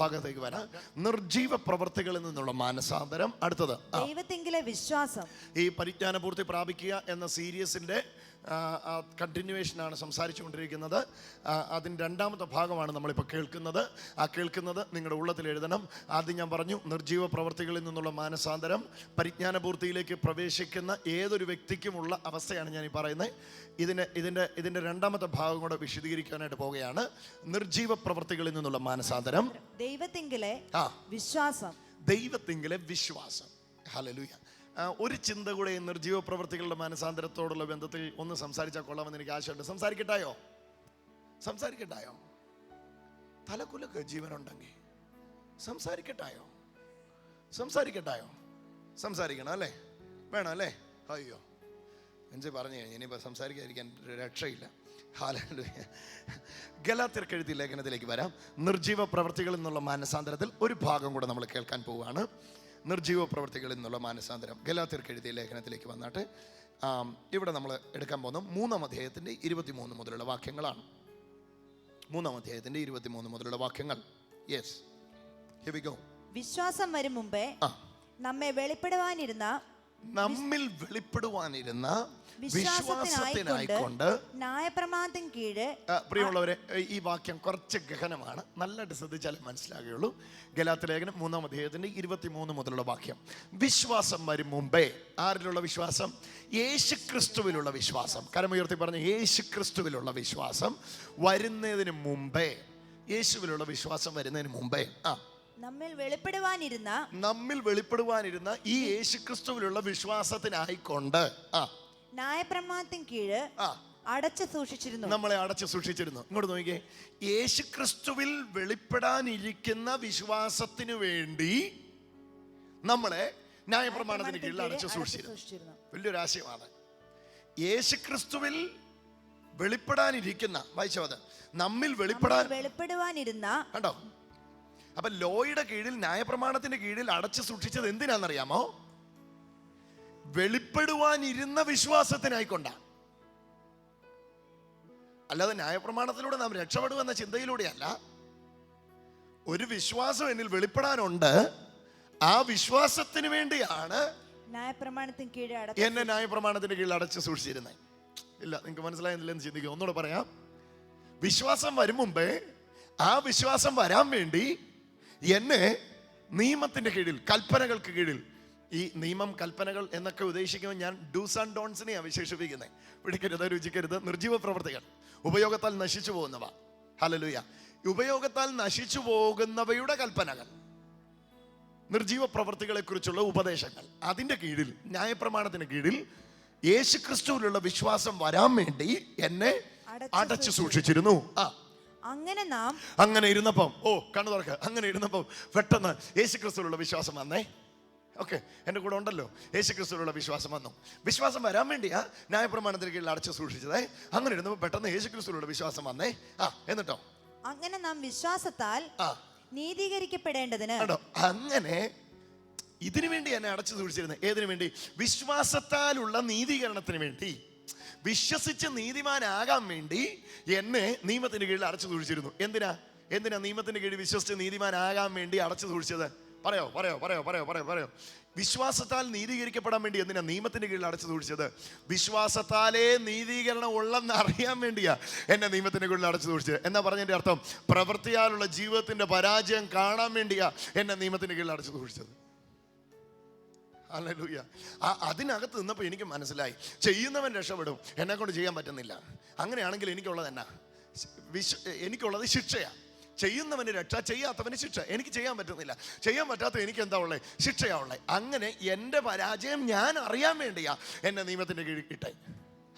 ഭാഗത്തേക്ക് വരാം. നിർജീവ പ്രവർത്തികളിൽ നിന്നുള്ള മാനസാന്തരം. അടുത്തത് ദൈവത്തെങ്കിലെ വിശ്വാസം. ഈ പരിജ്ഞാനപൂർത്തി പ്രാപിക്കുക എന്ന സീരീസിന്റെ കണ്ടിന്യൂവേഷനാണ് സംസാരിച്ചു കൊണ്ടിരിക്കുന്നത് അതിന്റെ രണ്ടാമത്തെ ഭാഗമാണ് നമ്മളിപ്പോൾ കേൾക്കുന്നത്. ആ കേൾക്കുന്നത് നിങ്ങളുടെ ഉള്ളത്തിൽ എഴുതണം. ആദ്യം ഞാൻ പറഞ്ഞു നിർജീവ പ്രവർത്തികളിൽ നിന്നുള്ള മാനസാന്തരം പരിജ്ഞാനപൂർത്തിയിലേക്ക് പ്രവേശിക്കുന്ന ഏതൊരു വ്യക്തിക്കുമുള്ള അവസ്ഥയാണ് ഞാൻ ഈ പറയുന്നത്. ഇതിന് ഇതിന്റെ ഇതിന്റെ രണ്ടാമത്തെ ഭാഗം കൂടെ വിശദീകരിക്കാനായിട്ട് പോവുകയാണ്. നിർജീവ പ്രവർത്തികളിൽ നിന്നുള്ള മാനസാന്തരം. ദൈവത്തിങ്കിലെ വിശ്വാസം. ദൈവത്തിങ്കിലെ വിശ്വാസം. ഹലലുയ ഒരു ചിന്ത കൂടെ നിർജീവ പ്രവർത്തികളുടെ മാനസാന്തരത്തോടുള്ള ബന്ധത്തിൽ ഒന്ന് സംസാരിച്ചാൽ കൊള്ളാമെന്ന് എനിക്ക് ആശയമുണ്ട് സംസാരിക്കട്ടായോ? സംസാരിക്കട്ടായോ? തലക്കുലക്ക് ജീവനുണ്ടെങ്കിൽ സംസാരിക്കട്ടായോ? സംസാരിക്കട്ടായോ? സംസാരിക്കണം അല്ലേ? വേണം അല്ലേ? അയ്യോ. എഞ്ച് പറഞ്ഞു കഴിഞ്ഞു ഇനിയിപ്പോൾ സംസാരിക്കാതിരിക്കാൻ രക്ഷയില്ല. ഗലാത്തിർക്കെഴുതി ലേഖനത്തിലേക്ക് വരാം. നിർജീവ പ്രവർത്തികളിൽ നിന്നുള്ള മാനസാന്തരത്തിൽ ഒരു ഭാഗം കൂടെ നമ്മൾ കേൾക്കാൻ പോവുകയാണ്. നിർജീവ പ്രവർത്തികളിൽ നിന്നുള്ള മാനസാന്തരം. ഗലാത്തിർക്ക് എഴുതിയ ലേഖനത്തിലേക്ക് വന്നിട്ട്. ഇവിടെ നമ്മൾ എടുക്കാൻ പോകുന്ന മൂന്നാം അധ്യായത്തിന്റെ ഇരുപത്തിമൂന്ന് മുതലുള്ള വാക്യങ്ങളാണ്. മൂന്നാം അധ്യായത്തിന്റെ ഇരുപത്തിമൂന്ന് മുതലുള്ള വാക്യങ്ങൾ. യെസ് വിശ്വാസം വരും മുമ്പേ നമ്മെ വെളിപ്പെടുവാനിരുന്ന നമ്മിൽ വെളിപ്പെടുവാനിരുന്ന വിശ്വാസത്തിനായിക്കൊണ്ട് ന്യായപ്രമാദം കീഴ് പ്രിയമുള്ളവരെ ഈ വാക്യം കുറച്ച് ഗഹനമാണ്. നല്ലതായിട്ട് ശ്രദ്ധിച്ചാലേ മനസ്സിലാകുകയുള്ളൂ. ഗലാത്ത ലേഖനം മൂന്നാം അധ്യായത്തിന്റെ ഇരുപത്തിമൂന്ന് മുതലുള്ള വാക്യം. വിശ്വാസം വരും മുമ്പേ. ആരിലുള്ള വിശ്വാസം? യേശു ക്രിസ്തുവിലുള്ള വിശ്വാസം കരമുയർത്തി പറഞ്ഞു യേശു ക്രിസ്തുവിലുള്ള വിശ്വാസം വരുന്നതിന് മുമ്പേ. യേശുവിലുള്ള വിശ്വാസം വരുന്നതിന് മുമ്പേ. ആ നമ്മിൽ വെളിപ്പെടുവാനിരുന്ന നമ്മിൽ വെളിപ്പെടുവാനിരുന്ന ഈ യേശുക്രിസ്തുവിലുള്ള വിശ്വാസത്തിനായിക്കൊണ്ട് ആ. ന്യായപ്രമാണത്തിൻ കീഴ് ആ. അടച്ചു സൂക്ഷിച്ചിരുന്നു. നമ്മളെ അടച്ചു സൂക്ഷിച്ചിരുന്നു. ഇങ്ങോട്ട് നോക്കിയേ യേശുക്രിസ്തുവിൽ വെളിപ്പെടാനിരിക്കുന്ന വിശ്വാസത്തിനു വേണ്ടി നമ്മളെ ന്യായപ്രമാണത്തിന് കീഴിൽ അടച്ചു സൂക്ഷിച്ചിരുന്നു. വലിയൊരു ആശയമാണ് യേശുക്രിസ്തുവിൽ വെളിപ്പെടാനിരിക്കുന്ന വായിച്ചോ അത്. നമ്മിൽ വെളിപ്പെടാൻ വെളിപ്പെടുവാനിരുന്ന കണ്ടോ? അപ്പൊ ലോയുടെ കീഴിൽ ന്യായപ്രമാണത്തിന്റെ കീഴിൽ അടച്ചു സൂക്ഷിച്ചത് എന്തിനാണെന്നറിയാമോ? വെളിപ്പെടുവാനിരുന്ന വിശ്വാസത്തിനായിക്കൊണ്ടാണ് അല്ലാതെ ന്യായപ്രമാണത്തിലൂടെ നാം രക്ഷപ്പെടുമെന്ന ചിന്തയിലൂടെയല്ല. ഒരു വിശ്വാസം എന്നിൽ വെളിപ്പെടാനുണ്ട്. ആ വിശ്വാസത്തിന് വേണ്ടിയാണ് എന്നെ ന്യായപ്രമാണത്തിന്റെ കീഴിൽ അടച്ചു സൂക്ഷിച്ചിരുന്നത് ഇല്ല നിങ്ങൾക്ക് മനസ്സിലായെന്നില്ലെന്ന് ചിന്തിക്കും. ഒന്നുകൂടെ പറയാം. വിശ്വാസം വരും മുമ്പേ ആ വിശ്വാസം വരാൻ വേണ്ടി എന്നെ നിയമത്തിന്റെ കീഴിൽ കൽപ്പനകൾക്ക് കീഴിൽ ഈ നിയമം കൽപ്പനകൾ എന്നൊക്കെ ഉദ്ദേശിക്കുമ്പോൾ ഞാൻ ഡൂസ് ആൻഡ് ഡോൺസിനെയാണ് വിശേഷിപ്പിക്കുന്നത് പിടിക്കരുത് രുചിക്കരുത്. നിർജീവ പ്രവർത്തികൾ. ഉപയോഗത്താൽ നശിച്ചു പോകുന്നവ. ഹലലുയ ഉപയോഗത്താൽ നശിച്ചു പോകുന്നവയുടെ കൽപ്പനകൾ. നിർജീവ പ്രവർത്തികളെ കുറിച്ചുള്ള ഉപദേശങ്ങൾ. അതിന്റെ കീഴിൽ ന്യായപ്രമാണത്തിന് കീഴിൽ യേശുക്രിസ്തുവിലുള്ള വിശ്വാസം വരാൻ വേണ്ടി എന്നെ അടച്ചു സൂക്ഷിച്ചിരുന്നു. ആ അങ്ങനെ നാം അങ്ങനെ ഇരുന്നപ്പം ഓ കണ്ണു തുറക്ക. അങ്ങനെ ഇരുന്നപ്പം പെട്ടെന്ന് യേശുക്രിസ്തുവിലുള്ള വിശ്വാസം വന്നേ. ഓക്കെ എന്റെ കൂടെ ഉണ്ടല്ലോ. യേശു ക്രിസ്തുവിലുള്ള വിശ്വാസം വന്നു. വിശ്വാസം വരാൻ വേണ്ടിയാ ന്യായപ്രമാണത്തിന് കീഴിൽ അടച്ചു സൂക്ഷിച്ചതേ. അങ്ങനെ ഇരുന്നപ്പോൾ പെട്ടെന്ന് യേശുക്രിസ്തുവിലുള്ള വിശ്വാസം വന്നേ. ആ എന്നിട്ടോ? അങ്ങനെ നാം വിശ്വാസത്താൽ നീതീകരിക്കപ്പെടേണ്ടതിന് അങ്ങനെ ഇതിനു വേണ്ടി എന്നെ അടച്ചു സൂക്ഷിച്ചിരുന്നത് ഏതിനു വേണ്ടി? വിശ്വാസത്താലുള്ള നീതീകരണത്തിന് വേണ്ടി. വിശ്വസിച്ച് നീതിമാനാകാൻ വേണ്ടി എന്നെ നിയമത്തിന്റെ കീഴിൽ അടച്ചു സൂക്ഷിച്ചിരുന്നു. എന്തിനാ? എന്തിനാ നിയമത്തിന്റെ കീഴിൽ വിശ്വസിച്ച് നീതിമാനാകാൻ വേണ്ടി അടച്ചു സൂക്ഷിച്ചത്? പറയോ പറയോ പറയോ പറയോ പറയോ പറയോ. വിശ്വാസത്താൽ നീതീകരിക്കപ്പെടാൻ വേണ്ടി എന്തിനാ നിയമത്തിന്റെ കീഴിൽ അടച്ചു സൂക്ഷിച്ചത്? വിശ്വാസത്താലേ നീതീകരണം ഉള്ളെന്ന് അറിയാൻ വേണ്ടിയാ എന്നെ നിയമത്തിന്റെ കീഴിൽ അടച്ചു സൂക്ഷിച്ചത്. എന്നാ പറഞ്ഞതിന്റെ അർത്ഥം? പ്രവൃത്തിയാലുള്ള ജീവിതത്തിന്റെ പരാജയം കാണാൻ വേണ്ടിയാ എന്നെ നിയമത്തിന്റെ കീഴിൽ അടച്ചു സൂക്ഷിച്ചത്. അല്ലൂയ ആ അതിനകത്ത് നിന്നപ്പോൾ എനിക്ക് മനസ്സിലായി. ചെയ്യുന്നവൻ രക്ഷപ്പെടും. എന്നെ കൊണ്ട് ചെയ്യാൻ പറ്റുന്നില്ല. അങ്ങനെയാണെങ്കിൽ എനിക്കുള്ളത് എന്നാ? വിശ്വ എനിക്കുള്ളത് ശിക്ഷയാണ് ചെയ്യുന്നവന് രക്ഷ ചെയ്യാത്തവന് ശിക്ഷ. എനിക്ക് ചെയ്യാൻ പറ്റുന്നില്ല. ചെയ്യാൻ പറ്റാത്ത എനിക്ക് എന്താ ഉള്ളത് ശിക്ഷയാ ഉള്ളത് അങ്ങനെ എന്റെ പരാജയം ഞാൻ അറിയാൻ വേണ്ടിയാ എന്നെ നിയമത്തിന്റെ കീഴിൽ കിട്ടെ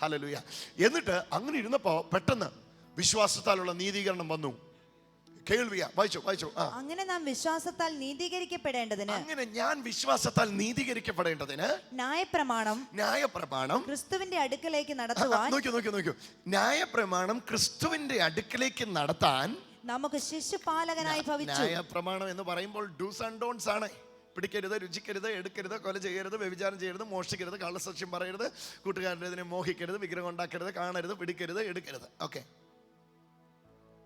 ഹലലുയ എന്നിട്ട് അങ്ങനെ ഇരുന്നപ്പോൾ പെട്ടെന്ന് വിശ്വാസത്താലുള്ള നീതീകരണം വന്നു. കേൾവിയാ വായിച്ചു വായിച്ചു അങ്ങനെ നാം വിശ്വാസത്താൽ നീതീകരിക്കപ്പെടേണ്ടതിന് അങ്ങനെ ഞാൻ വിശ്വാസത്താൽ നീതീകരിക്കപ്പെടേണ്ടതിന് ന്യായപ്രമാണം ന്യായപ്രമാണം ക്രിസ്തുവിന്റെ അടുക്കലേക്ക് നടത്തുവാൻ നോക്കൂ നോക്കൂ നോക്കൂ ന്യായപ്രമാണം ക്രിസ്തുവിന്റെ അടുക്കലേക്ക് നടത്താൻ നമുക്ക് ശിശുപാലകനായി ഭവിച്ചു. ന്യായപ്രമാണം എന്ന് പറയുമ്പോൾ ഡൂസ് ആൻഡ് ഡോൺസ് ആണ്. പിടിക്കരുത് രുചിക്കരുത് എടുക്കരുത് കൊല ചെയ്യരുത് വ്യഭിചാരം ചെയ്യരുത് മോഷ്ടിക്കരുത് കള്ളസക്ഷ്യം പറയരുത് കൂട്ടുകാരന്റെ മോഹിക്കരുത് വിഗ്രഹം ഉണ്ടാക്കരുത് കാണരുത് പിടിക്കരുത് എടുക്കരുത്. ഓക്കെ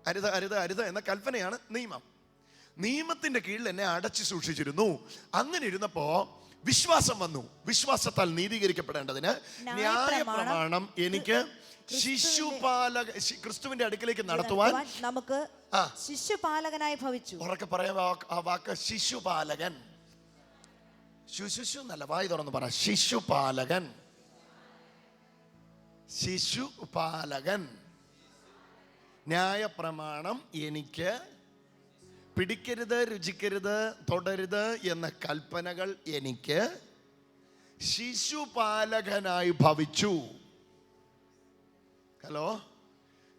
അരുത് അരുത് അരുത് എന്ന കൽപ്പനയാണ് നിയമം. നിയമത്തിന്റെ കീഴിൽ എന്നെ അടച്ചു സൂക്ഷിച്ചിരുന്നു. അങ്ങനെ ഇരുന്നപ്പോ വിശ്വാസം വന്നു. വിശ്വാസത്താൽ നീതീകരിക്കപ്പെടേണ്ടതിന് ന്യായപ്രമാണം എനിക്ക് ശിശുപാലക ക്രിസ്തുവിന്റെ അടുക്കിലേക്ക് നടത്തുവാൻ നമുക്ക്. ശിശുപാലകനായി ഭവിച്ചു. ഉറക്കെ പറയാൻ വാക്ക്- ആ വാക്ക് ശിശുപാലകൻ. ശുശുശു എന്നല്ല വായി തുറന്ന് പറ. ശിശുപാലകൻ. ശിശുപാലകൻ. ന്യായപ്രമാണം എനിക്ക് പിടിക്കരുത് രുചിക്കരുത് തുടരുത് എന്ന കൽപ്പനകൾ എനിക്ക് ശിശുപാലകനായി ഭവിച്ചു. ഹലോ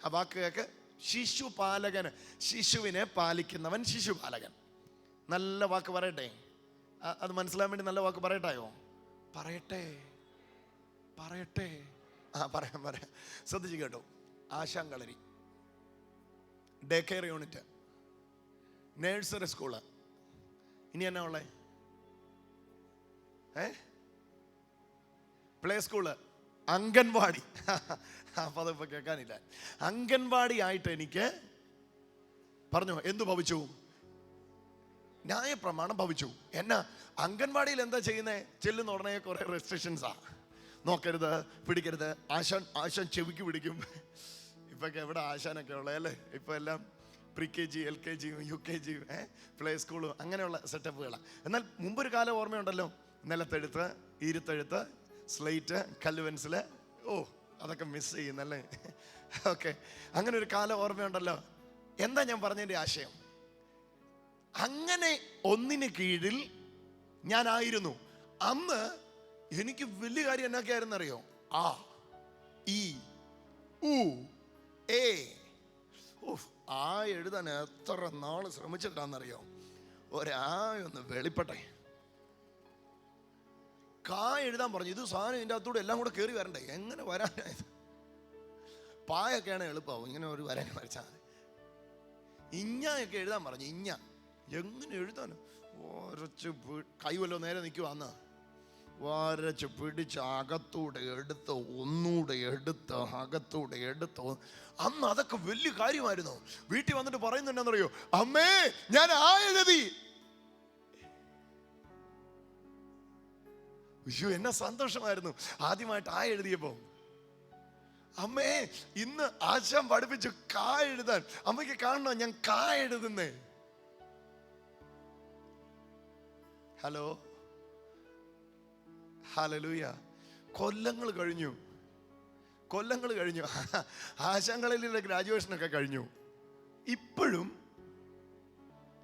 ആ വാക്ക് കേക്ക്. ശിശുപാലകൻ ശിശുവിനെ പാലിക്കുന്നവൻ ശിശുപാലകൻ. നല്ല വാക്ക് പറയട്ടെ. അത് മനസ്സിലാൻ വേണ്ടി നല്ല വാക്ക് പറയട്ടായോ? പറയട്ടെ പറയട്ടെ. ആ പറയാം പറയാം. ശ്രദ്ധിച്ചു കേട്ടോ. ആശാങ്കളരി day care unit nursery school ഇനി എന്നാ ഉള്ളേ? ഏ? Play school anganwadi. അപ്പൊ അതിപ്പോൾ കേൾക്കാനില്ല. അംഗൻവാടി ആയിട്ട് എനിക്ക് പറഞ്ഞു എന്തു ഭവിച്ചു? ന്യായപ്രമാണം ഭവിച്ചു. എന്നാ അംഗൻവാടിയിൽ എന്താ ചെയ്യുന്നത് ചെല്ലുന്ന ഉടനെ കുറെ റെസ്ട്രിക്ഷൻസാ നോക്കരുത് പിടിക്കരുത്. ആശാൻ ആശാൻ ചെവിക്ക് പിടിക്കും. ഇപ്പൊക്കെ എവിടെ ആശാനൊക്കെ ഉള്ളത് അല്ലേ? ഇപ്പൊ എല്ലാം pre K G L K G U K G play സ്കൂളും അങ്ങനെയുള്ള സെറ്റപ്പുകളാണ് എന്നാൽ മുമ്പൊരു കാലം ഓർമ്മയുണ്ടല്ലോ? നിലത്തെഴുത്ത് ഇരുത്തെഴുത്ത് സ്ലേറ്റ് കല്ലുവൻസിൽ ഓ അതൊക്കെ മിസ് ചെയ്യുന്നല്ലേ ഓക്കെ അങ്ങനെ ഒരു കാലം ഓർമ്മയുണ്ടല്ലോ? എന്താ ഞാൻ പറഞ്ഞതിന്റെ ആശയം? അങ്ങനെ ഒന്നിന് കീഴിൽ ഞാനായിരുന്നു. അന്ന് എനിക്ക് വലിയ കാര്യം എന്നൊക്കെ അറിയോ ആ ഈ ഉ ഏ ആ എഴുതാൻ എത്ര നാൾ ശ്രമിച്ചിട്ടാണെന്നറിയോ ഒരായൊന്ന് വെളിപ്പെട്ടെ. കാ എഴുതാൻ പറഞ്ഞു ഇത് സാധനം ഇതിന്റെ അകത്തൂടെ എല്ലാം കൂടെ കയറി വരണ്ടേ? എങ്ങനെ വരാനായത് പായൊക്കെയാണ് എളുപ്പമാവും ഇങ്ങനെ ഒരു വരാൻ വരച്ചാൽ ഇഞ്ഞയൊക്കെ എഴുതാൻ പറഞ്ഞു ഇഞ്ഞ. എങ്ങനെ എഴുതാനോ? വരച്ച് പി- കൈ വല്ലോ നേരെ നിൽക്കുവാ അന്ന്. വരച്ച് പിടിച്ച് അകത്തൂടെ എടുത്ത് ഒന്നൂടെ എടുത്ത് അകത്തൂടെ എടുത്ത്. അന്ന് അതൊക്കെ വലിയ കാര്യമായിരുന്നു. വീട്ടിൽ വന്നിട്ട് പറയുന്നുണ്ടെന്നറിയോ അമ്മേ ഞാൻ ആ എഴുതി അയ്യോ എന്നെ സന്തോഷമായിരുന്നു. ആദ്യമായിട്ട് ആ എഴുതിയപ്പോ. അമ്മേ ഇന്ന് ആശാൻ പഠിപ്പിച്ചു കാ എഴുതാൻ. അമ്മയ്ക്ക് കാണണോ? ഞാൻ കാ എഴുതുന്നേ. ഹലോ? ഹലലൂയ. കൊല്ലങ്ങൾ കഴിഞ്ഞു. കൊല്ലങ്ങൾ കഴിഞ്ഞു. ആശങ്കളിലെ ഗ്രാജുവേഷനൊക്കെ കഴിഞ്ഞു. ഇപ്പോഴും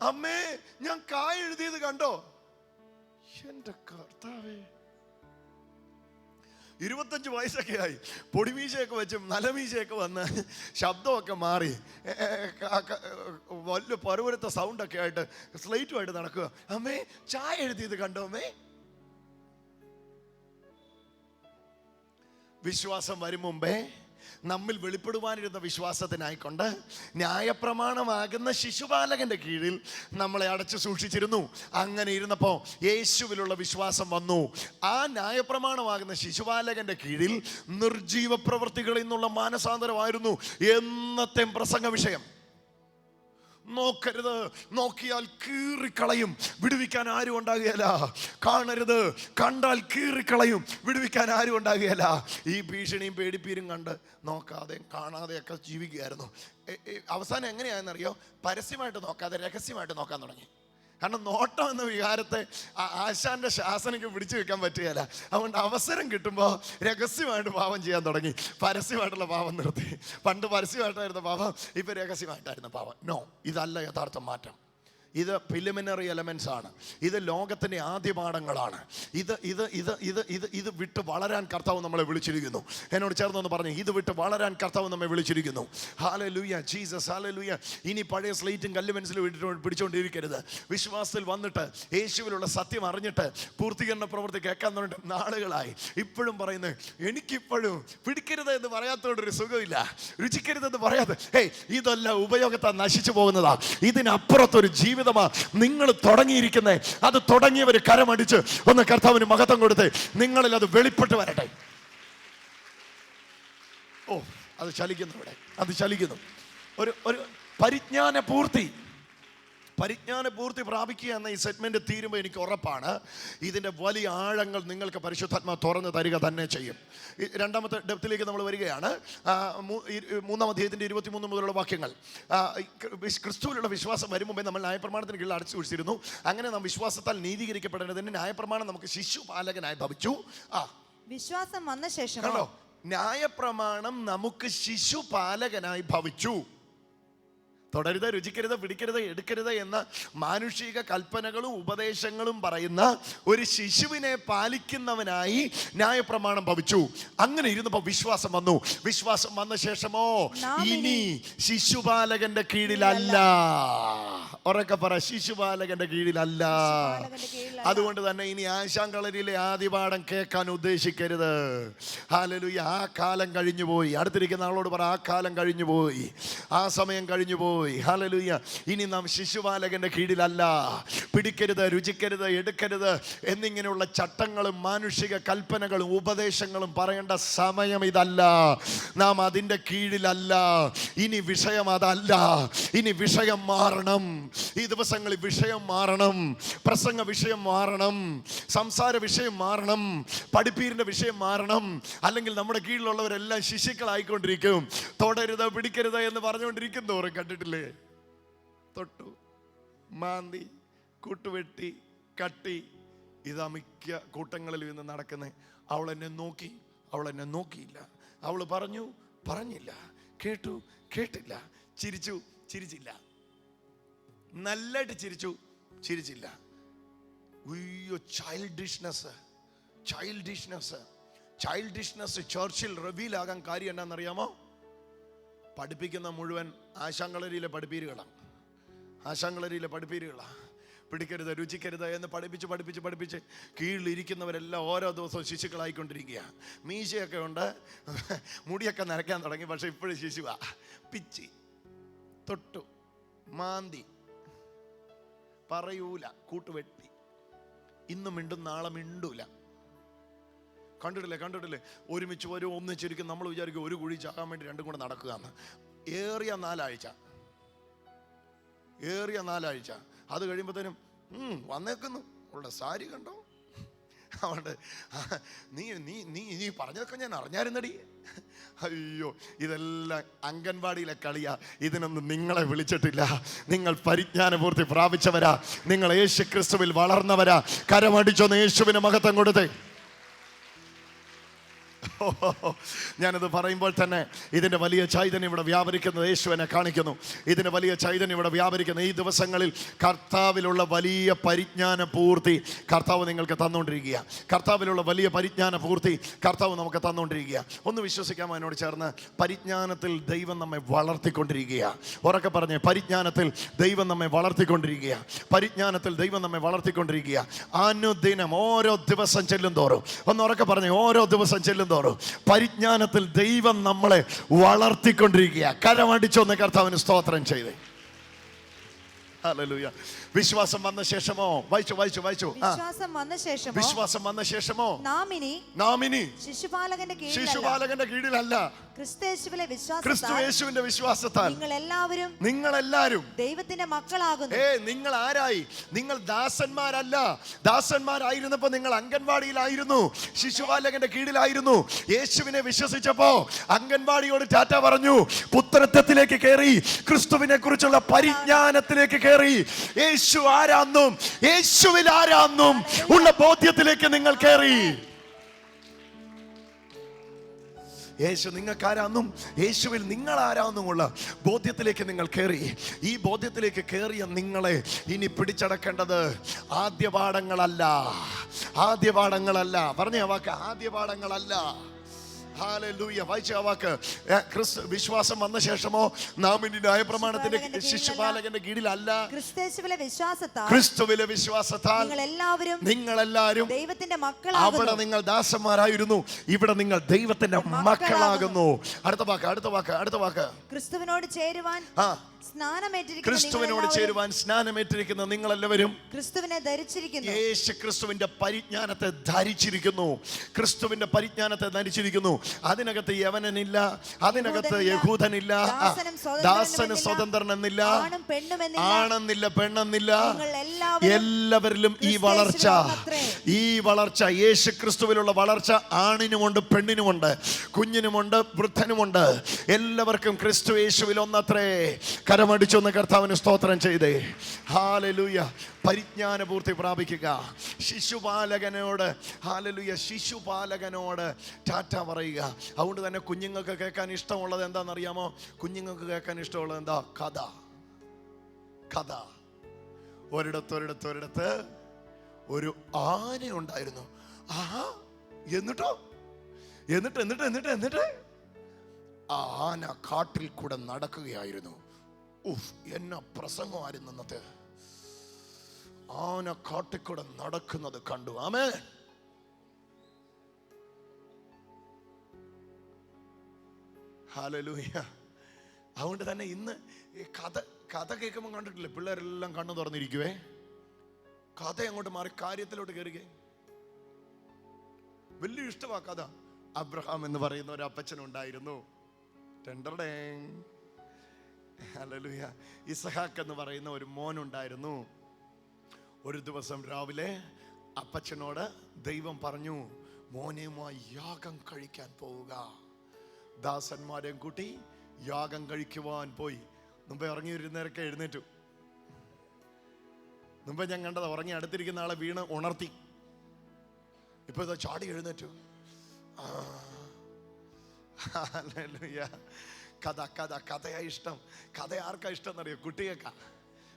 അമ്മേ ഞാൻ കായ എഴുതിയത് കണ്ടോ? എന്റെ കർത്താവേ. ഇരുപത്തഞ്ച് വയസ്സൊക്കെ ആയി. പൊടിമീശയൊക്കെ വെച്ചും നലമീശയൊക്കെ വന്ന് ശബ്ദമൊക്കെ മാറി. വലിയ പരുവരുത്ത സൗണ്ടൊക്കെ ആയിട്ട് സ്ലേറ്റുമായിട്ട് നടക്കുക. അമ്മേ ചായ എഴുതിയത് കണ്ടോ അമ്മേ? വിശ്വാസം വരും മുമ്പേ നമ്മിൽ വെളിപ്പെടുവാനിരുന്ന വിശ്വാസത്തിനായിക്കൊണ്ട് ന്യായപ്രമാണമാകുന്ന ശിശുപാലകന്റെ കീഴിൽ നമ്മളെ അടച്ചു സൂക്ഷിച്ചിരുന്നു. അങ്ങനെ ഇരുന്നപ്പോൾ യേശുവിലുള്ള വിശ്വാസം വന്നു. ആ ന്യായപ്രമാണമാകുന്ന ശിശുപാലകന്റെ കീഴിൽ നിർജീവ പ്രവൃത്തികളിൽ നിന്നുള്ള മാനസാന്തരമായിരുന്നു എന്നത്തെ പ്രസംഗ വിഷയം നോക്കരുത്. നോക്കിയാൽ കീറിക്കളയും. വിടുവിക്കാൻ ആരും ഉണ്ടാകുകയില്ല. കാണരുത്. കണ്ടാൽ കീറിക്കളയും. വിടുവിക്കാൻ ആരും ഉണ്ടാകുകയില്ല. ഈ ഭീഷണിയും പേടിപ്പീരും കണ്ട് നോക്കാതെ കാണാതെയൊക്കെ ജീവിക്കുകയായിരുന്നു. അവസാനം എങ്ങനെയാണെന്നറിയോ പരസ്യമായിട്ട് നോക്കാതെ രഹസ്യമായിട്ട് നോക്കാൻ തുടങ്ങി. കാരണം നോട്ടം എന്ന വികാരത്തെ ആശാന്റെ ശാസനയ്ക്ക് പിടിച്ചു വെക്കാൻ പറ്റുകയില്ല. അതുകൊണ്ട് അവസരം കിട്ടുമ്പോൾ രഹസ്യമായിട്ട് പാപം ചെയ്യാൻ തുടങ്ങി. പരസ്യമായിട്ടുള്ള പാപം നിർത്തി. പണ്ട് പരസ്യമായിട്ടായിരുന്ന പാപം ഇപ്പൊ രഹസ്യമായിട്ടായിരുന്ന പാപം. നോ ഇതല്ല യഥാർത്ഥ മാറ്റം. ഇത് പ്രിലിമിനറി എലമെൻസ് ആണ്. ഇത് ലോകത്തിന്റെ ആദ്യ പാഠങ്ങളാണ്. ഇത് ഇത് ഇത് ഇത് ഇത് ഇത് വിട്ട് വളരാൻ കർത്താവ് നമ്മളെ വിളിച്ചിരിക്കുന്നു. എന്നോട് ചേർന്നൊന്ന് പറഞ്ഞു ഇത് വിട്ട് വളരാൻ കർത്താവ് നമ്മെ വിളിച്ചിരിക്കുന്നു. ഹാല ലൂയ ജീസസ് ഹാല ലൂയ ഇനി പഴയ സ്ലേറ്റും കല്ല് ഇട്ടിട്ട് പിടിച്ചുകൊണ്ടിരിക്കരുത് വിശ്വാസത്തിൽ വന്നിട്ട് യേശുവിലുള്ള സത്യം അറിഞ്ഞിട്ട് പൂർത്തീകരണ പ്രവൃത്തി കേൾക്കാൻ തുടങ്ങി നാളുകളായി. ഇപ്പോഴും പറയുന്നത് എനിക്കിപ്പോഴും പിടിക്കരുത് എന്ന് പറയാത്തതുകൊണ്ടൊരു സുഖമില്ല. രുചിക്കരുതെന്ന് പറയാതെ ഹേയ് ഇതെല്ലാം ഉപയോഗത്താൽ നശിച്ചു പോകുന്നതാണ് ഇതിനപ്പുറത്തൊരു ജീവിതമാ നിങ്ങൾ തുടങ്ങിയിരിക്കുന്നേ. അത് തുടങ്ങിയവർ കരമടിച്ച് ഒന്ന് കർത്താവിന് മഹത്വം കൊടുത്ത്. നിങ്ങളിൽ അത് വെളിപ്പെട്ട് വരട്ടെ. ഓ അത് ചലിക്കുന്നു ഇവിടെ. അത് ചലിക്കുന്നു. ഒരു ഒരു പരിജ്ഞാന പൂർത്തി പരിജ്ഞാന പൂർത്തി പ്രാപിക്കുക എന്ന ഈ സെഗ്മെന്റ് തീരുമ്പോൾ എനിക്ക് ഉറപ്പാണ്. ഇതിന്റെ വലിയ ആഴങ്ങൾ നിങ്ങൾക്ക് പരിശുദ്ധാത്മ തുറന്ന് തരിക തന്നെ ചെയ്യും. രണ്ടാമത്തെ ഡെപ്തിലേക്ക് നമ്മൾ വരികയാണ്. മൂന്നാം അധ്യായത്തിന്റെ ഇരുപത്തിമൂന്ന് മുതലുള്ള വാക്യങ്ങൾ. ക്രിസ്തുവിലുള്ള വിശ്വാസം വരും മുമ്പേ നമ്മൾ ന്യായപ്രമാണത്തിന് കീഴിൽ അടച്ചു പിടിച്ചിരുന്നു. അങ്ങനെ നാം വിശ്വാസത്താൽ നീതീകരിക്കപ്പെടേണ്ടതിന് ന്യായപ്രമാണം നമുക്ക് ശിശു പാലകനായി ഭവിച്ചു. ആ. വിശ്വാസം വന്ന ശേഷം ന്യായപ്രമാണം നമുക്ക് ശിശു പാലകനായി ഭവിച്ചു. തുടരുത് രുചിക്കരുത് പിടിക്കരുത് എടുക്കരുത് എന്ന മാനുഷിക കൽപ്പനകളും ഉപദേശങ്ങളും പറയുന്ന ഒരു ശിശുവിനെ പാലിക്കുന്നവനായി ന്യായപ്രമാണം ഭവിച്ചു. അങ്ങനെ ഇരുന്നപ്പോ വിശ്വാസം വന്നു. വിശ്വാസം വന്ന ശേഷമോ? ഇനി ശിശുപാലകന്റെ കീഴിലല്ല. ഉറക്കെ പറ ശിശുപാലകന്റെ കീഴിലല്ല. അതുകൊണ്ട് തന്നെ ഇനി ആശാം കളരിയിലെ ആദിപാഠം കേൾക്കാൻ ഉദ്ദേശിക്കരുത്. ഹാലലുയ ആ കാലം കഴിഞ്ഞു പോയി അടുത്തിരിക്കുന്ന ആളോട് പറ ആ കാലം കഴിഞ്ഞു പോയി ആ സമയം കഴിഞ്ഞു പോയി ഹാലലുയ ഇനി നാം ശിശുപാലകന്റെ കീഴിലല്ല. പിടിക്കരുത് രുചിക്കരുത് എടുക്കരുത് എന്നിങ്ങനെയുള്ള ചട്ടങ്ങളും മാനുഷിക കൽപ്പനകളും ഉപദേശങ്ങളും പറയേണ്ട സമയം ഇതല്ല. നാം അതിന്റെ കീഴിലല്ല. ഇനി വിഷയം അതല്ല. ഇനി വിഷയം മാറണം. ഈ ദിവസങ്ങളിൽ വിഷയം മാറണം. പ്രസംഗ വിഷയം മാറണം. സംസാര വിഷയം മാറണം. പഠിപ്പീരിന്റെ വിഷയം മാറണം. അല്ലെങ്കിൽ നമ്മുടെ കീഴിലുള്ളവരെല്ലാം ശിശുക്കളായിക്കൊണ്ടിരിക്കും. തൊടരുത് പിടിക്കരുത് എന്ന് പറഞ്ഞുകൊണ്ടിരിക്കും തോറും കണ്ടിട്ടില്ലേ? തൊട്ടു മാന്തി കൂട്ടുവെട്ടി കട്ടി. ഇതാ മിക്ക കൂട്ടങ്ങളിൽ നിന്ന് നടക്കുന്നത് അവൾ എന്നെ നോക്കി അവൾ എന്നെ നോക്കിയില്ല. അവൾ പറഞ്ഞു പറഞ്ഞില്ല. കേട്ടു കേട്ടില്ല. ചിരിച്ചു ചിരിച്ചില്ല. നല്ലതായിട്ട് ചിരിച്ചു ചിരിച്ചില്ല. ഉയ്യോ ചൈൽഡിഷ്നെസ് ചൈൽഡിഷ്നെസ് ചൈൽഡിഷ്നെസ് ചർച്ചിൽ റിവീലാകാൻ കാര്യം എന്നാണെന്നറിയാമോ പഠിപ്പിക്കുന്ന മുഴുവൻ ആശാങ്കളരിയിലെ പഠിപ്പീരുകളാണ് ആശാങ്കളരിയിലെ പഠിപ്പീരുകളാണ് പിടിക്കരുത് രുചിക്കരുത് എന്ന് പഠിപ്പിച്ച് പഠിപ്പിച്ച് പഠിപ്പിച്ച് കീഴിലിരിക്കുന്നവരെല്ലാം ഓരോ ദിവസവും ശിശുക്കളായിക്കൊണ്ടിരിക്കുക മീശയൊക്കെ ഉണ്ട്. മുടിയൊക്കെ നരയ്ക്കാൻ തുടങ്ങി പക്ഷെ ഇപ്പോഴും ശിശുവാ. പിച്ചി തൊട്ടു മാന്തി പറയൂല കൂട്ടുവെട്ടി. ഇന്നും മിണ്ടും നാളെ മിണ്ടൂല. കണ്ടിട്ടില്ലേ കണ്ടിട്ടില്ലേ? ഒരുമിച്ച് വരും ഒന്നിച്ചിരിക്കും. നമ്മൾ വിചാരിക്കും ഒരു കുഴി ചാകാൻ വേണ്ടി രണ്ടും കൂടെ നടക്കുകയെന്ന് ഏറിയ നാലാഴ്ച. ഏറിയ നാലാഴ്ച. അത് കഴിയുമ്പോഴത്തേനും "ഉം, വന്നേക്കുന്നു. അവളുടെ സാരി കണ്ടോ? അവളുടെ നീ നീ നീ നീ പറഞ്ഞതൊക്കെ ഞാൻ അറിഞ്ഞായിരുന്നടി. അയ്യോ ഇതെല്ലാം അംഗൻവാടിയിലെ കളിയാ. ഇതിനൊന്നും നിങ്ങളെ വിളിച്ചിട്ടില്ല. നിങ്ങൾ പരിജ്ഞാനപൂർത്തി പ്രാപിച്ചവരാ. നിങ്ങൾ യേശു ക്രിസ്തുവിൽ വളർന്നവരാ. കരമടിച്ചൊന്ന് യേശുവിന് മഹത്വം കൊടുത്തേ. ഞാനത് പറയുമ്പോൾ തന്നെ ഇതിന്റെ വലിയ ചൈതന്യം ഇവിടെ വ്യാപരിക്കുന്നത് യേശുവിനെ കാണിക്കുന്നു. ഇതിന്റെ വലിയ ചൈതന്യം ഇവിടെ വ്യാപരിക്കുന്നു ഈ ദിവസങ്ങളിൽ കർത്താവിലുള്ള വലിയ പരിജ്ഞാന പൂർത്തി കർത്താവ് നിങ്ങൾക്ക് തന്നുകൊണ്ടിരിക്കുക. കർത്താവിലുള്ള വലിയ പരിജ്ഞാന പൂർത്തി കർത്താവ് നമുക്ക് തന്നുകൊണ്ടിരിക്കുക. ഒന്ന് വിശ്വസിക്കാമോ എന്നോട് ചേർന്ന്? പരിജ്ഞാനത്തിൽ ദൈവം നമ്മെ വളർത്തിക്കൊണ്ടിരിക്കുക. ഉറക്കെ പറഞ്ഞേ പരിജ്ഞാനത്തിൽ ദൈവം നമ്മെ വളർത്തിക്കൊണ്ടിരിക്കുക. പരിജ്ഞാനത്തിൽ ദൈവം നമ്മെ വളർത്തിക്കൊണ്ടിരിക്കുക. അനുദിനം ഓരോ ദിവസം ചെല്ലും തോറും ഒന്ന് ഉറക്കെ പറഞ്ഞേ ഓരോ ദിവസം ചെല്ലും തോറും പരിജ്ഞാനത്തിൽ ദൈവം നമ്മളെ വളർത്തിക്കൊണ്ടിരിക്കുക കരമടിച്ചൊന്ന് കർത്താവിന് സ്തോത്രം ചെയ്തേ. ഹല്ലേലൂയ വിശ്വാസം വന്ന ശേഷമോ? വായിച്ചു വായിച്ചു വായിച്ചു. വിശ്വാസം വന്ന ശേഷമോ? വിശ്വാസം വന്ന ശേഷമോ? നാം ഇനി നാം ഇനി ശിശുപാലകന്റെ കീഴിലല്ല. ശിശുപാലകന്റെ കീഴിലല്ല ക്രിസ്തുയേശുവിലെ വിശ്വാസത്താൽ നിങ്ങൾ വിശ്വാസത്താൽ നിങ്ങൾ എല്ലാവരും ദൈവത്തിന്റെ മക്കളാകുന്നു. ഏ നിങ്ങൾ ആരായി നിങ്ങൾ ദാസന്മാരല്ല. ദാസന്മാരായിരുന്നപ്പോ നിങ്ങൾ അംഗൻവാടിയിലായിരുന്നു. ശിശുപാലകന്റെ കീഴിലായിരുന്നു. യേശുവിനെ വിശ്വസിച്ചപ്പോ അംഗൻവാടിയോട് ടാറ്റ പറഞ്ഞു പുത്രത്വത്തിലേക്ക് കയറി ക്രിസ്തുവിനെ കുറിച്ചുള്ള പരിജ്ഞാനത്തിലേക്ക് കയറി യേശു ആരാന്നും യേശുവിൽ ആരാന്നും ഉള്ള ബോധ്യത്തിലേക്ക് നിങ്ങൾ കയറി യേശു നിങ്ങൾക്കാരാന്നും യേശുവിൽ നിങ്ങൾ ആരാന്നുമുള്ള ബോധ്യത്തിലേക്ക് നിങ്ങൾ കയറി. ഈ ബോധ്യത്തിലേക്ക് കയറിയ നിങ്ങളെ ഇനി പിടിച്ചടക്കേണ്ടത് ആദ്യപാഠങ്ങളല്ല. ആദ്യപാഠങ്ങളല്ല. ആദ്യ പാഠങ്ങളല്ല പറഞ്ഞ വാക്ക് ആദ്യ പാഠങ്ങളല്ല ഹാലൂയ വായിച്ച വാക്ക്. ക്രിസ്തു വിശ്വാസം വന്ന ശേഷമോ? നാം ഇനി ന്യായപ്രമാണത്തിന്റെ ശിശുപാലകന്റെ കീഴിലല്ല. ക്രിസ്തുയേശുവിലെ വിശ്വാസത്താൽ ക്രിസ്തുവിലെ വിശ്വാസത്താൽ നിങ്ങൾ എല്ലാവരും നിങ്ങളെല്ലാരും ദൈവത്തിന്റെ അവിടെ മക്കളാകുന്നു നിങ്ങൾ ദാസന്മാരായിരുന്നു. ഇവിടെ നിങ്ങൾ ദൈവത്തിന്റെ മക്കളാകുന്നു. അടുത്ത വാക്ക് അടുത്ത വാക്ക് അടുത്ത വാക്ക്. ക്രിസ്തുവിനോട് ചേരുവാൻ ക്രിസ്തുവിനോട് ചേരുവാൻ സ്നാനമേറ്റിരിക്കുന്ന നിങ്ങളെല്ലാവരും ക്രിസ്തുവിനെ ധരിച്ചിരിക്കുന്നു. യേശു ക്രിസ്തുവിന്റെ പരിജ്ഞാനത്തെ ധരിച്ചിരിക്കുന്നു. ക്രിസ്തുവിന്റെ പരിജ്ഞാനത്തെ ധരിച്ചിരിക്കുന്നു. അതിനകത്ത് യവനനില്ല അതിനകത്ത് യഹൂദനില്ല ദാസനും സ്വതന്ത്രനെന്നില്ല ആണെന്നില്ല പെണ്ണെന്നില്ല. എല്ലാവരിലും ഈ വളർച്ച ഈ വളർച്ച യേശു ക്രിസ്തുവിലുള്ള വളർച്ച ആണിനുമുണ്ട് പെണ്ണിനുമുണ്ട് കുഞ്ഞിനുമുണ്ട് വൃദ്ധനുമുണ്ട്. എല്ലാവർക്കും ക്രിസ്തു യേശുവിൽ ഒന്നത്രേ. കരമടിച്ചൊന്ന് കർത്താവിന് സ്തോത്രം ചെയ്തേ. ഹാലലൂയ. പരിജ്ഞാനപൂർത്തി പ്രാപിക്കുക. ശിശുപാലകനോട് ഹാലലൂയ ശിശുപാലകനോട് ടാറ്റ പറയുക. അതുകൊണ്ട് തന്നെ കുഞ്ഞുങ്ങൾക്ക് കേൾക്കാൻ ഇഷ്ടമുള്ളത് എന്താണെന്നറിയാമോ? കുഞ്ഞുങ്ങൾക്ക് കേൾക്കാൻ ഇഷ്ടമുള്ളത് എന്താ? കഥ. കഥ. ഒരിടത്ത് ഒരിടത്ത് ഒരിടത്ത് ഒരു ആന ഉണ്ടായിരുന്നു. ആഹാ എന്നിട്ടോ? എന്നിട്ട് എന്നിട്ട് എന്നിട്ട് എന്നിട്ട്? ആ ആന കാട്ടിൽ കൂടെ നടക്കുകയായിരുന്നു. ഉഫ് എന്ന പ്രസംഗമായിരുന്നു ഇന്നത്തെ ആന കാട്ടിക്കൂടെ നടക്കുന്നത് കണ്ടു. ആമേ ഹാലലൂയ അതുകൊണ്ട് തന്നെ ഇന്ന് ഈ കഥ കഥ കേൾക്കുമ്പോൾ കണ്ടിട്ടില്ലേ? പിള്ളേരെല്ലാം കണ്ണു തുറന്നിരിക്കുവേ. കഥ അങ്ങോട്ട് മാറി കാര്യത്തിലോട്ട് കയറുകയെ വലിയ ഇഷ്ടമാ കഥ. അബ്രഹാം എന്ന് പറയുന്ന ഒരു അപ്പച്ചനുണ്ടായിരുന്നു. ടെണ്ടർഡേങ്. ഹല്ലേലൂയ. ഇസഹാക്ക് എന്ന് പറയുന്ന ഒരു മോനുണ്ടായിരുന്നു. ഒരു ദിവസം രാവിലെ അപ്പച്ചനോട് ദൈവം പറഞ്ഞു മോനെയുമായി യാഗം കഴിക്കാൻ പോവുക. ദാസന്മാരെയും കൂട്ടി യാഗം കഴിക്കുവാൻ പോയി. മുമ്പേ ഇറങ്ങി വരുന്നവരൊക്കെ എഴുന്നേറ്റു. മുമ്പേ ഞാൻ കണ്ടത് ഉറങ്ങി അടുത്തിരിക്കുന്ന ആളെ വീണ് ഉണർത്തി. ഇപ്പൊ ഇതാ ചാടി എഴുന്നേറ്റു. ആ. കഥ കഥ കഥയാ ഇഷ്ടം. കഥ ആർക്കാ ഇഷ്ടം എന്നറിയോ? കുട്ടികൾക്കാ.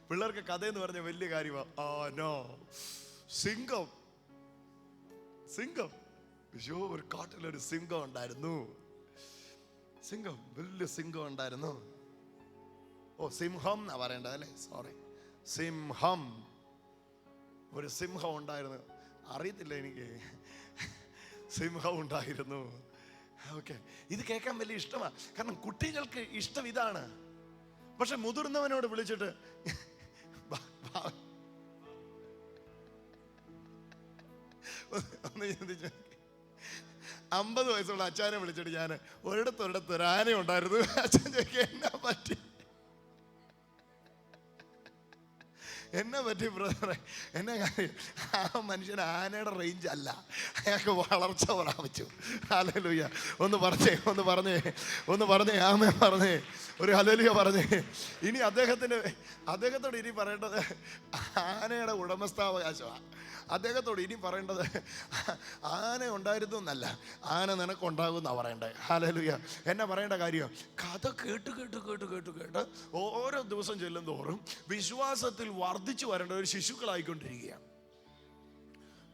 പിള്ളേർക്ക് കഥ എന്ന് പറഞ്ഞ വലിയ കാര്യമാണ് ഓ നോ. സിംഗം സിംഗം അയ്യോ ഒരു കാട്ടിലൊരു സിംഗം ഉണ്ടായിരുന്നു. സിംഗം വലിയ സിംഗം ഉണ്ടായിരുന്നു. ഓ സിംഹം എന്നാ പറയേണ്ടത് അല്ലേ? സോറി സിംഹം. ഒരു സിംഹം ഉണ്ടായിരുന്നു. അറിയത്തില്ല എനിക്ക്. സിംഹം ഉണ്ടായിരുന്നു. ഓക്കെ ഇത് കേൾക്കാൻ വലിയ ഇഷ്ടമാണ് കാരണം കുട്ടികൾക്ക് ഇഷ്ടം ഇതാണ്. പക്ഷെ മുതിർന്നവനോട് വിളിച്ചിട്ട്. ഒന്ന് ഒന്ന് അമ്പത് വയസ്സുള്ള അച്ഛനെ വിളിച്ചിട്ട് ഞാൻ ഒരിടത്തൊരിടത്ത് ഒരിടത്ത് ഒരു ആന ഉണ്ടായിരുന്നു അച്ഛൻ ചോദിക്കുക എന്നാ പറ്റി? എന്നെ പറ്റി ബ്രദറെ എന്നെ കാര്യം ആ മനുഷ്യൻ ആനയുടെ റേഞ്ച് അല്ല. അയാൾക്ക് വളർച്ച പ്രാപിച്ചു. ഹലലുയ്യ ഒന്ന് പറഞ്ഞേ ഒന്ന് പറഞ്ഞേ ഒന്ന് പറഞ്ഞേ. ആമേ പറഞ്ഞേ. ഒരു ഹലലുയ പറഞ്ഞേ. ഇനി അദ്ദേഹത്തിന്റെ അദ്ദേഹത്തോട് ഇനി പറയേണ്ടത് ആനയുടെ ഉടമസ്ഥാവകാശമാണ് അദ്ദേഹത്തോട് ഇനി പറയേണ്ടത് ആന ഉണ്ടായിരുന്നു എന്നല്ല. ആന നിനക്കുണ്ടാകും എന്നാണ് പറയേണ്ടത് ഹലലുയ എന്നെ പറയേണ്ട കാര്യം? കഥ കേട്ട് കേട്ട് കേട്ട് കേട്ട് കേട്ട് ഓരോ ദിവസം ചെല്ലും തോറും വിശ്വാസത്തിൽ വർദ്ധിച്ചു വരേണ്ട ഒരു ശിശുക്കളായിക്കൊണ്ടിരിക്കുകയാണ്.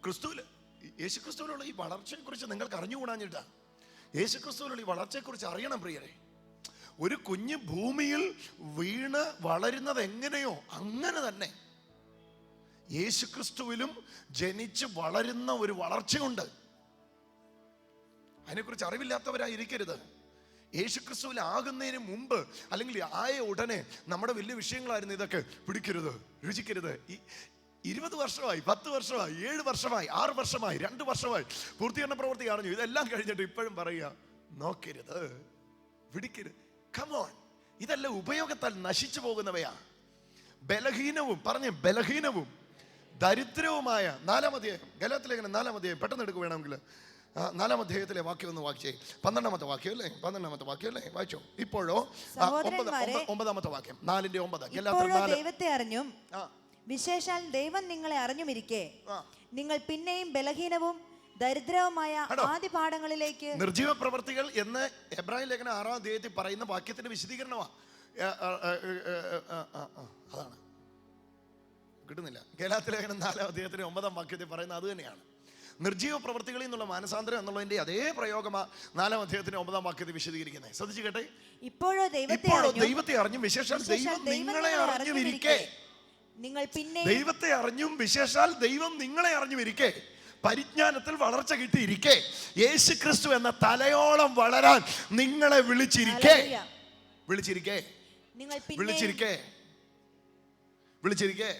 ക്രിസ്തുവിൽ യേശു ക്രിസ്തുവിനുള്ള ഈ വളർച്ചയെക്കുറിച്ച് നിങ്ങൾക്ക് അറിഞ്ഞുകൂടാഞ്ഞിട്ടാ യേശു ക്രിസ്തുവിനുള്ള ഈ വളർച്ചയെക്കുറിച്ച് അറിയണം പ്രിയരെ. ഒരു കുഞ്ഞ് ഭൂമിയിൽ വീണ് വളരുന്നത് എങ്ങനെയോ അങ്ങനെ തന്നെ യേശുക്രിസ്തുവിലും ജനിച്ച് വളരുന്ന ഒരു വളർച്ചയുണ്ട്. അതിനെക്കുറിച്ച് അറിവില്ലാത്തവരായി ആകുന്നതിന് മുമ്പ് അല്ലെങ്കിൽ ആയ ഉടനെ നമ്മുടെ വലിയ വിഷയങ്ങളായിരുന്നു ഇതൊക്കെ പിടിക്കരുത് രുചിക്കരുത്. ഈ ഇരുപത് വർഷമായി പത്ത് വർഷമായി ഏഴ് വർഷമായി ആറ് വർഷമായി രണ്ട് വർഷമായി പൂർത്തീകരണ പ്രവൃത്തി അറിഞ്ഞു. ഇതെല്ലാം കഴിഞ്ഞിട്ട് ഇപ്പോഴും പറയുക നോക്കരുത് പിടിക്കരുത്. കമോൺ ഇതെല്ലാം ഉപയോഗത്താൽ നശിച്ചു പോകുന്നവയാ. ബലഹീനവും പറഞ്ഞ് ബലഹീനവും ദരിദ്രവുമായ നാലാം അധ്യായം ഗലാത്തിലേഖനം നാലാം അധ്യായം പെട്ടെന്ന് എടുക്കുക വേണമെങ്കിൽ നാലാം അധ്യായത്തിലെ വാക്യം ഒന്ന് വായിച്ചേ. പന്ത്രണ്ടാമത്തെ വാക്യം അല്ലേ? പന്ത്രണ്ടാമത്തെ വാക്യം അല്ലേ? വായിച്ചോ. ഇപ്പോഴോ? ഒമ്പതാമത്തെ വാക്യം. നാലിന്റെ ഒമ്പത്. ദൈവത്തെ അറിഞ്ഞും വിശേഷാൽ ദൈവം നിങ്ങളെ അറിഞ്ഞുമിരിക്കെ. നിങ്ങൾ പിന്നെയും ബലഹീനവും ദരിദ്രവുമായ? ആദ്യ പാഠങ്ങളിലേക്ക് നിർജീവ പ്രവർത്തികൾ എന്ന് എബ്രാഹിം ലേഖന ആറാം അധ്യായത്തിൽ പറയുന്ന വാക്യത്തിന്റെ വിശദീകരണമാണ് അതാണ്. കിട്ടുന്നില്ല. കേരളത്തിലേഖന ലേഖനം നാലാം അധ്യായത്തിന്റെ ഒമ്പതാം വാക്യത്തിൽ പറയുന്ന അത് തന്നെയാണ്. നിർജീവ പ്രവർത്തികളിൽ നിന്നുള്ള മാനസാന്തരം എന്നുള്ളതിന്റെ അതേ പ്രയോഗമാണ് നാലാം അദ്ദേഹത്തിന് ഒമ്പതാം വാക്യത്തിൽ വിശദീകരിക്കുന്നത്. ശ്രദ്ധിച്ചു കേട്ടെ ഇപ്പോഴോ ദൈവത്തെ ഇപ്പോഴോ അറിഞ്ഞും? ദൈവത്തെ അറിഞ്ഞും വിശേഷാൽ ദൈവം നിങ്ങളെ അറിഞ്ഞുമിരിക്കെ. നിങ്ങൾ പിന്നെ ദൈവത്തെ അറിഞ്ഞും വിശേഷാൽ ദൈവം നിങ്ങളെ അറിഞ്ഞുമിരിക്കെ. പരിജ്ഞാനത്തിൽ വളർച്ച കിട്ടിയിരിക്കെ. യേശു ക്രിസ്തു എന്ന തലയോളം വളരാൻ നിങ്ങളെ വിളിച്ചിരിക്കെ. വിളിച്ചിരിക്കേ. വിളിച്ചിരിക്കെ വിളിച്ചിരിക്കേ. വിളിച്ചിരിക്കേ.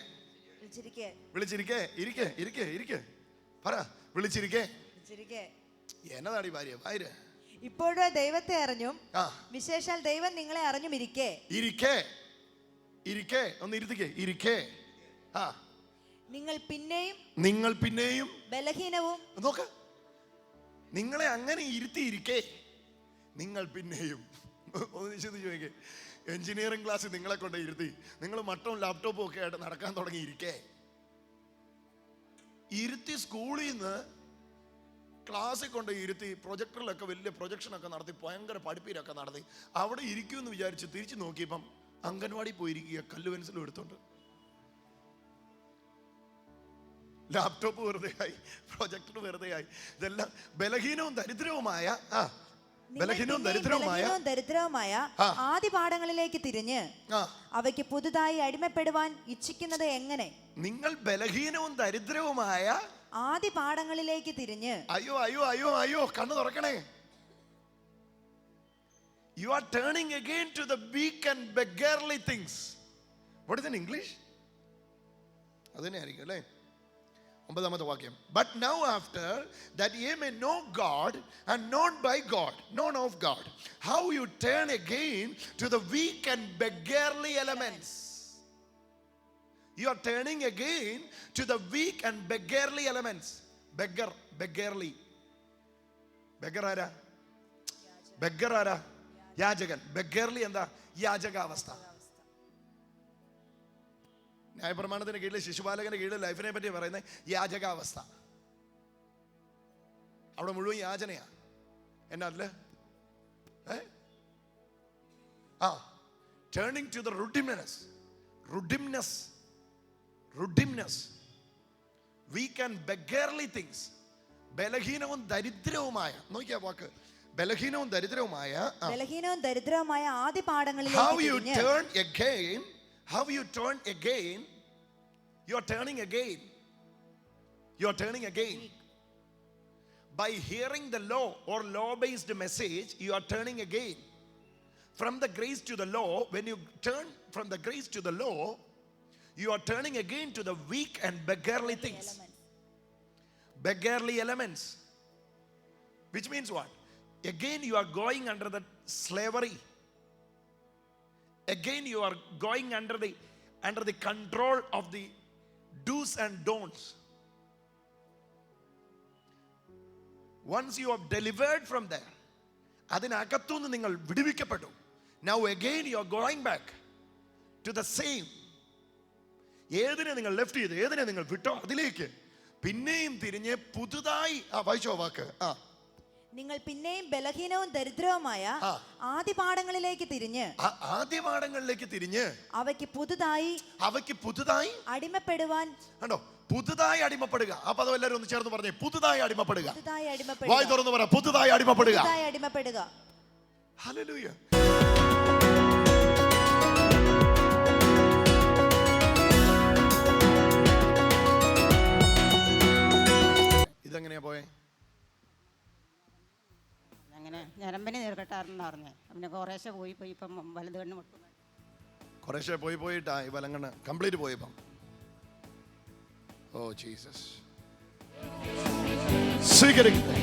വിളിച്ചിരിക്കെ. വിളിച്ചിരിക്കേ. ഇരിക്കേ ഇരിക്കേ ഇരിക്കേ. പറ. വിളിച്ചിരിക്കേ? എന്നതാടി ഭാര്യ? ഭാര്യ ഇപ്പോഴോ ദൈവത്തെ അറിഞ്ഞും വിശേഷാൽ ദൈവം നിങ്ങളെ അറിഞ്ഞും ഇരിക്കേ. ഇരിക്കേ. ഇരിക്കേ. ഒന്ന് ഇരുത്തിക്കേ. ഇരിക്കേ. ആ. നിങ്ങൾ പിന്നെയും നിങ്ങൾ പിന്നെയും ബലഹീനവും നോക്ക. നിങ്ങളെ അങ്ങനെ ഇരുത്തിയിരിക്കേ നിങ്ങൾ പിന്നെയും. ഒന്ന് ചോദിക്കേ എഞ്ചിനീയറിംഗ് ക്ലാസ് നിങ്ങളെ കൊണ്ട് ഇരുത്തി. നിങ്ങൾ മട്ടും ലാപ്ടോപ്പും ഒക്കെ ആയിട്ട് നടക്കാൻ തുടങ്ങിയിരിക്കേ ഇരുത്തി സ്കൂളിൽ നിന്ന് ക്ലാസ്സിൽ കൊണ്ട് ഇരുത്തി പ്രൊജക്ടറിലൊക്കെ വലിയ പ്രൊജക്ഷനൊക്കെ നടത്തി ഭയങ്കര പഠിപ്പീരൊക്കെ നടത്തി. അവിടെ ഇരിക്കുമെന്ന് വിചാരിച്ച് തിരിച്ചു നോക്കിയപ്പം അംഗൻവാടി പോയിരിക്കുക കല്ല് പെൻസിലും എടുത്തോണ്ട്. ലാപ്ടോപ്പ് വെറുതെയായി പ്രൊജക്ടർ വെറുതെയായി. ഇതെല്ലാം ബലഹീനവും ദരിദ്രവുമായ ആ ബലഹീനവും ദരിദ്രവുമായ ദരിദ്രവുമായ ആദ്യ പാഠങ്ങളിലേക്ക് തിരിഞ്ഞ് അവയ്ക്ക് പുതുതായി അടിമപ്പെടുവാൻ ഇച്ഛിക്കുന്നത് എങ്ങനെ? നിങ്ങൾ ബലഹീനവും ദരിദ്രവുമായ ആദ്യ പാഠങ്ങളിലേക്ക് തിരിഞ്ഞ് അയ്യോ അയ്യോ അയ്യോ അയ്യോ കണ്ണു തുറക്കണേ. You are turning again to the weak and beggarly things what is in English അത് തന്നെ ആയിരിക്കും അല്ലേ? ഒമ്പതാമത്തെ വാക്യം but now after that ye may know God and not by God known of God how you turn again to the weak and beggarly elements You are turning again to the weak and beggarly elements. Beggar, beggarly. Beggar ആരാ? Beggar ആരാ? യാചകൻ. ബെഗർലി എന്താ? യാചകാവസ്ഥ. ന്യായപ്രമാണത്തിന്റെ കീഴിൽ ശിശുപാലകന്റെ കീഴിൽ ലൈഫിനെ പറ്റി പറയുന്നത് യാചകാവസ്ഥ. അവിടെ മുഴുവൻ യാചനയാ. എന്നല്ല അതിൽ ഏ? ആ. Turning to the rudiments rudiments rudiments weak and beggarly things ബലഹീനവും ദരിദ്രവുമായ നോക്കിയാ വാക്ക്. ബലഹീനവും ദരിദ്രവുമായ ബലഹീനവും ദരിദ്രവുമായ ആദ്യ how പാഠങ്ങളിലേക്ക് you turn again How you turn again, you're turning again. You're turning again. By hearing the law or law based message, you are turning again. From the grace to the law, when you turn from the grace to the law, you are turning again to the weak and beggarly things. Beggarly elements. Which means what? Again, you are going under the slavery Again, you are going under the under the control of the do's and don'ts. Once you have delivered from there അതിനകത്തുനിന്ന് നിങ്ങൾ വിടുവിക്കപ്പെട്ടു. Now again you are going back to the same ഏതിനെ നിങ്ങൾ left ചെയ്ത് ഏതിനെ നിങ്ങൾ വിട്ടോ അതിലേക്ക്. പിന്നെയും തിരിഞ്ഞ് പുതുതായി ആ വായിച്ചോ വാക്ക്. ആ. നിങ്ങൾ പിന്നെയും ബലഹീനവും ദരിദ്രവുമായ ആ. ആദ്യ പാഠങ്ങളിലേക്ക് തിരിഞ്ഞ് ആ- ആദ്യ പാഠങ്ങളിലേക്ക് തിരിഞ്ഞ് അവയ്ക്ക് പുതുതായി അവയ്ക്ക് പുതുതായി അടിമപ്പെടുവാൻ കണ്ടോ? പുതുതായി അടിമപ്പെടുക. ആ പദം എല്ലാവരും ഒന്ന് ചേർന്ന് പറഞ്ഞേ. പുതുതായി അടിമപ്പെടുക. പുതുതായി വായി അടിമപ്പെടുക തുറന്ന് പറ. പുതുതായി അടിമപ്പെടുക. പുതുതായി അടിമപ്പെടുക. ഹല്ലേലൂയ ഇതെങ്ങനെയാ പോയെ? അങ്ങനെ ഞരമ്പനി നീർക്കെട്ടായിരുന്നു പറഞ്ഞേ. പിന്നെ കുറേശ്ശെ പോയി പോയി ഇപ്പം വലത് കണ്ണ് മുട്ടുന്നു കുറേശ്ശെ പോയി പോയിട്ടാ ഈ വലങ്ങണ് കംപ്ലീറ്റ് പോയപ്പം. Oh Jesus. സ്വീകരിക്കട്ടെ.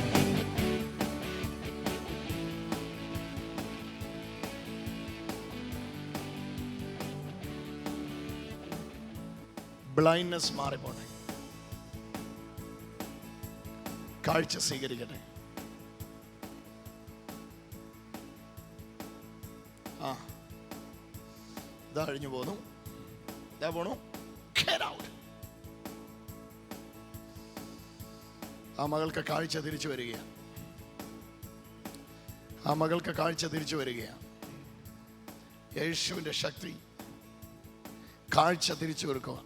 ബ്ലൈൻഡ്നെസ് മാറിപ്പോട്ടെ. കാഴ്ച സ്വീകരിക്കട്ടെ. ആ. ഇതാ പോന്നു. ഇതാ പോണു. ആ മകൾക്ക് കാഴ്ച തിരിച്ചു വരികയാണ്. ആ മകൾക്ക് കാഴ്ച തിരിച്ചു വരികയാണ്. യേശുവിന്റെ ശക്തി കാഴ്ച തിരിച്ചു കൊടുക്കുക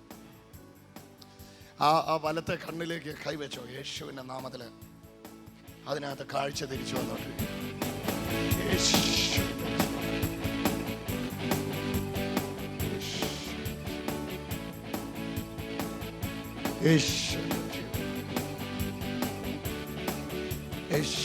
ആ ആ വലത്തെ കണ്ണിലേക്ക് കൈവച്ചോ. യേശുവിന്റെ നാമത്തിൽ അതിനകത്ത് കാഴ്ച തിരിച്ചു വന്നോട്ടെ Eşek. Eşek.